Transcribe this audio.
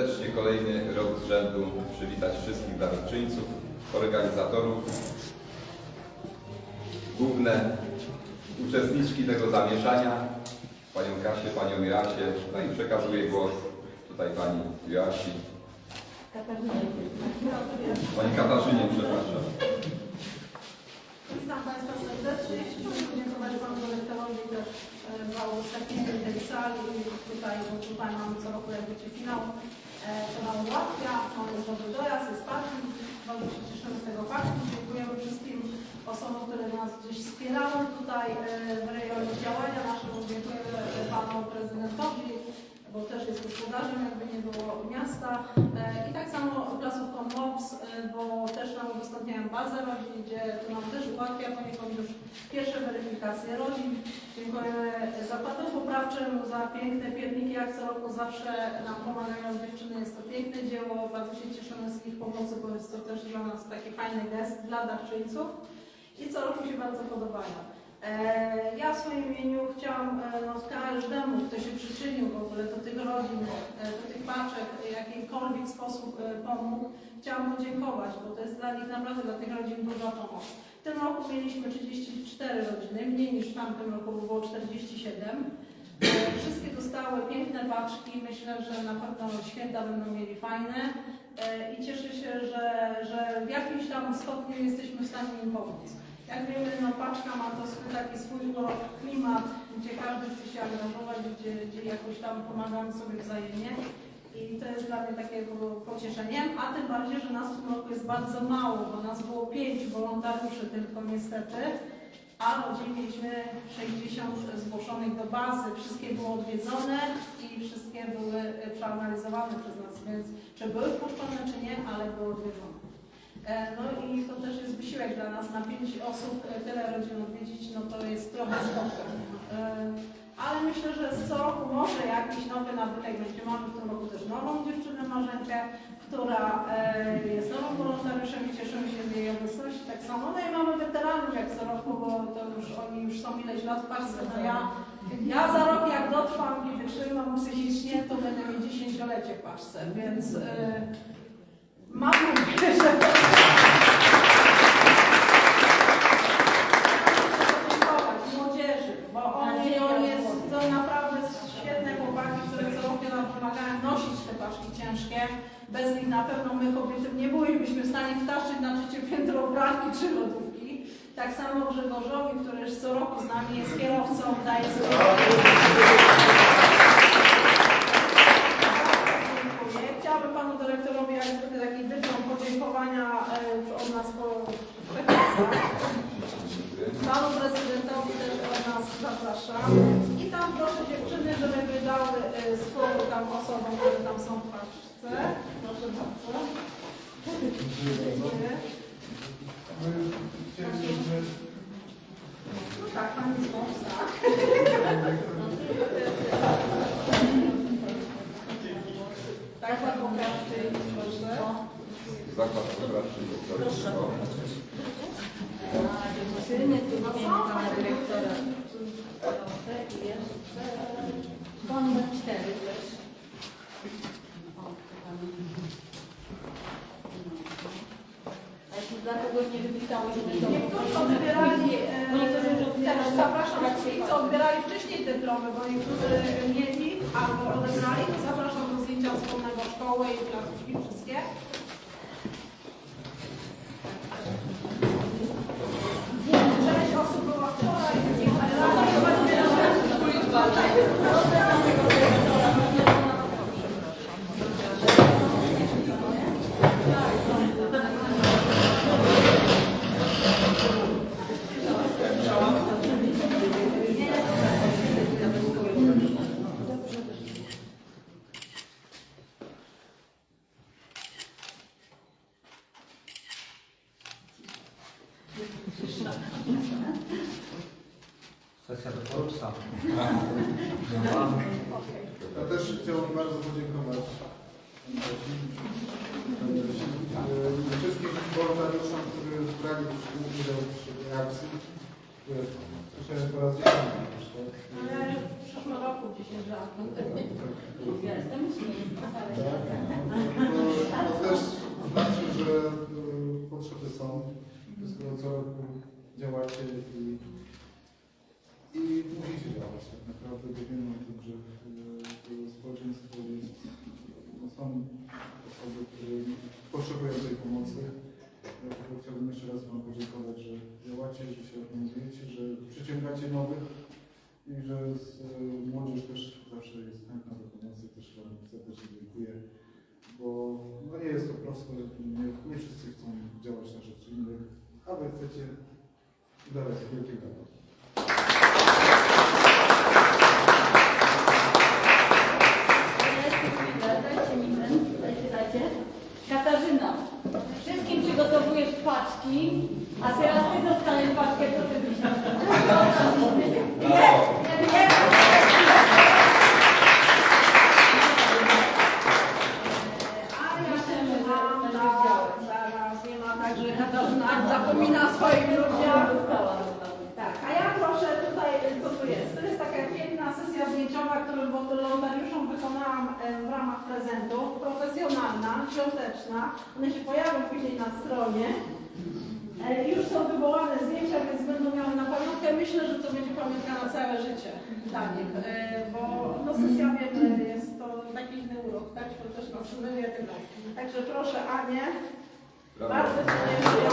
Serdecznie kolejny rok z rzędu przywitać wszystkich darczyńców, organizatorów, główne uczestniczki tego zamieszania, panią Kasię, panią Joasię, no i przekazuję głos tutaj pani Joasi, pani Katarzynie, przepraszam. Witam Państwa serdecznie. Chciałbym podziękować Panu Dyrektorowi też e, za udostępnienie tej sali. Tutaj, bo tutaj mamy co roku jak wiecie finał. E, To nam ułatwia, mamy dobry dojazd, jest parking. Bardzo się cieszymy z tego faktu. Dziękujemy wszystkim osobom, które nas gdzieś wspierały tutaj e, w rejonie działania naszego. Dziękujemy e, Panu Prezydentowi, bo też jest gospodarzem, jakby nie było miasta. E, I tak samo placówką MOPS, bo też nam udostępniają bazę rodzin, gdzie to nam też ułatwia poniekąd już pierwsze weryfikacje rodzin. Dziękujemy zakładom poprawczym za piękne pierniki, jak co roku zawsze nam pomagają dziewczyny. Jest to piękne dzieło, bardzo się cieszymy z ich pomocy, bo jest to też dla nas taki fajny gest dla darczyńców i co roku się bardzo podobają. E, Ja w swoim imieniu chciałam e, no, każdemu, kto się przyczynił w ogóle do tych rodzin, e, do tych paczek, w jakikolwiek sposób e, pomógł, chciałam podziękować, bo to jest dla nich naprawdę, dla tych rodzin duża pomoc. W tym roku mieliśmy 34 rodziny, mniej niż w tamtym roku, było 47. E, Wszystkie dostały piękne paczki, myślę, że na pewno święta będą mieli fajne i cieszę się, że, że w jakimś tam stopniu jesteśmy w stanie im pomóc. Jak wiemy, no paczka ma to swój taki swój urok, klimat, gdzie każdy chce się angażować, gdzie, gdzie jakoś tam pomagamy sobie wzajemnie. I to jest dla mnie takie było pocieszeniem, a tym bardziej, że nas w tym roku jest bardzo mało, bo nas było pięć wolontariuszy tylko niestety, a rodzin mieliśmy 60 zgłoszonych do bazy. Wszystkie były odwiedzone i wszystkie były przeanalizowane przez nas, więc czy były wpuszczone, czy nie, ale były odwiedzone. E, No i to też jest wysiłek dla nas, na pięć osób e, tyle rodzin odwiedzić, no to jest trochę skokiem. E, Ale myślę, że co roku może jakiś nowy nabytek będzie. Mamy w tym roku też nową dziewczynę Marzenkę, która jest nowym wolontariuszem i cieszymy się z jej obecności tak samo. No i mamy weteranów jak co roku, bo to już oni już są ileś lat w Parsce. No ja, ja za rok jak dotrwam i wytrzymam psychicznie, to będę mieć dziesięciolecie w Parsce, więc e, mam nadzieję, że podziękować młodzieży, bo oni, oni jest, to naprawdę świetne chłopaki, które co roku nam pomagają nosić te paszki ciężkie. Bez nich na pewno my kobiety nie bylibyśmy w stanie wtaszczyć na trzecie czy lodówki. Tak samo Grzegorzowi, który już co roku z nami jest kierowcą, daje swoje... Dziękuję. Chciałabym Panu Dyrektorowi jak zwykle taki dyplom podziękowania e, od nas po. Panu prezydentowi też od nas zapraszam. I tam proszę dziewczyny, żeby wydały e, spokój tam osobom, które tam są w paczce. Proszę bardzo. Dziękuję. No tak, pani z Wąsa. Poprawczy, proszę. Zakład poprawczy doktorstwo. No są pana dyrektora. Pan numer cztery też. O, pan. A jeśli dla kogoś nie to Niektórzy odbierali, e, też zapraszam co odbierali wcześniej bo niektórzy mieli albo odebrali, to zapraszam do zdjęcia wspólnego szkoły i placówki wszystkie. Część osób była wczoraj, ale kwestia do Forbesa. Ja też chciałbym bardzo podziękować wszystkim wolontariuszom, którzy brali udział w tej akcji. Słyszałem po raz dziesiąty. Tak? zresztą. Ale w przyszłym roku 10 lat. Ja jestem To, tak, no, to też znaczy, że y, potrzeby są. Jest to co roku działacie i i musicie działać tak naprawdę, bo wiemy o tym, że e, społeczeństwo jest, no, są osoby, które potrzebują tej pomocy. Dlatego chciałbym jeszcze raz Wam podziękować, że działacie, że się organizujecie, że przyciągacie nowych i że z, e, młodzież też zawsze jest chętna do pomocy. Też Wam serdecznie dziękuję, bo no nie jest to proste, nie, nie wszyscy chcą działać na rzecz innych, a Wy chcecie dawać wielkie brawa. Katarzyna, wszystkim przygotowujesz paczki, a teraz ty dostaniesz paczkę, co ty ma tak, Katarzyna zapomina o swoich ludziach. Tak, a ja proszę tutaj, co tu jest? To jest taka piękna sesja zdjęciowa, którą wykonałam e, w ramach prezentu. Profesjonalna, świąteczna. One się pojawią później na stronie. E, Już są wywołane zdjęcia, więc będą miały na pamiątkę. Myślę, że to będzie pamiątka na całe życie dla nich, e, bo no, sesja wiem, jest to taki inny urok, tak? Świąteczna symmeria tego. Także proszę Anię. Bardzo dziękuję.